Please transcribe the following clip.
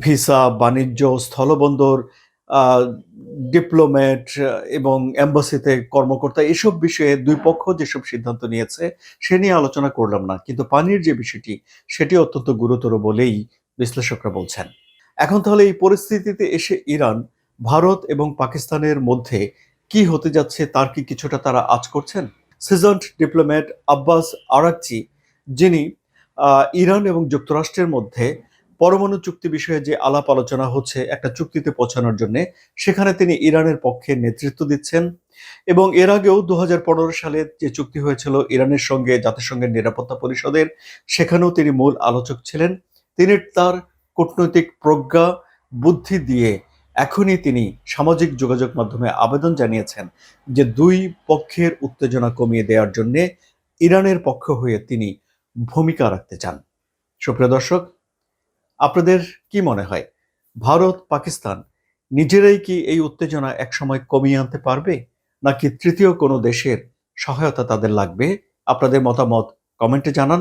Visa বাণিজ্য স্থলবন্দর আহ, diplomat এবং এম্বাসিতে কর্মকর্তা এসব বিষয়ে দুই পক্ষ যেসব সিদ্ধান্ত নিয়েছে সে নিয়ে আলোচনা করলাম না। কিন্তু পানির যে বিষয়টি সেটি অত্যন্ত গুরুতর বলেই বিশ্লেষকরা বলছেন। এখন তাহলে এই পরিস্থিতিতে এসে ইরান ভারত এবং পাকিস্তানের মধ্যে কি হতে যাচ্ছে তার কি কিছুটা তারা আজ করছেন? সিজন্ট ডিপ্লোম্যাট আব্বাস আরাকচি যিনি ইরান এবং যুক্তরাষ্ট্রের মধ্যে পরমাণু চুক্তি বিষয়ে যে আলাপ আলোচনা হচ্ছে, একটা চুক্তিতে পৌঁছানোর জন্য, সেখানে তিনি ইরানের পক্ষে নেতৃত্ব দিচ্ছেন। এবং এর আগেও দুহাজার পনেরো সালে যে চুক্তি হয়েছিল ইরানের সঙ্গে জাতিসংঘের নিরাপত্তা পরিষদের, সেখানেও তিনি মূল আলোচক ছিলেন। তিনি তার কূটনৈতিক প্রজ্ঞা, বুদ্ধি দিয়ে এখনই তিনি সামাজিক যোগাযোগ মাধ্যমে আবেদন জানিয়েছেন যে দুই পক্ষের উত্তেজনা কমিয়ে দেওয়ার জন্যে ইরানের পক্ষ হয়ে তিনি ভূমিকা রাখতে চান। সুপ্রিয় দর্শক আপনাদের কি মনে হয়? ভারত, পাকিস্তান নিজেরাই কি এই উত্তেজনা একসময় কমিয়ে আনতে পারবে? নাকি তৃতীয় কোনো দেশের সহায়তা তাদের লাগবে? আপনাদের মতামত কমেন্টে জানান।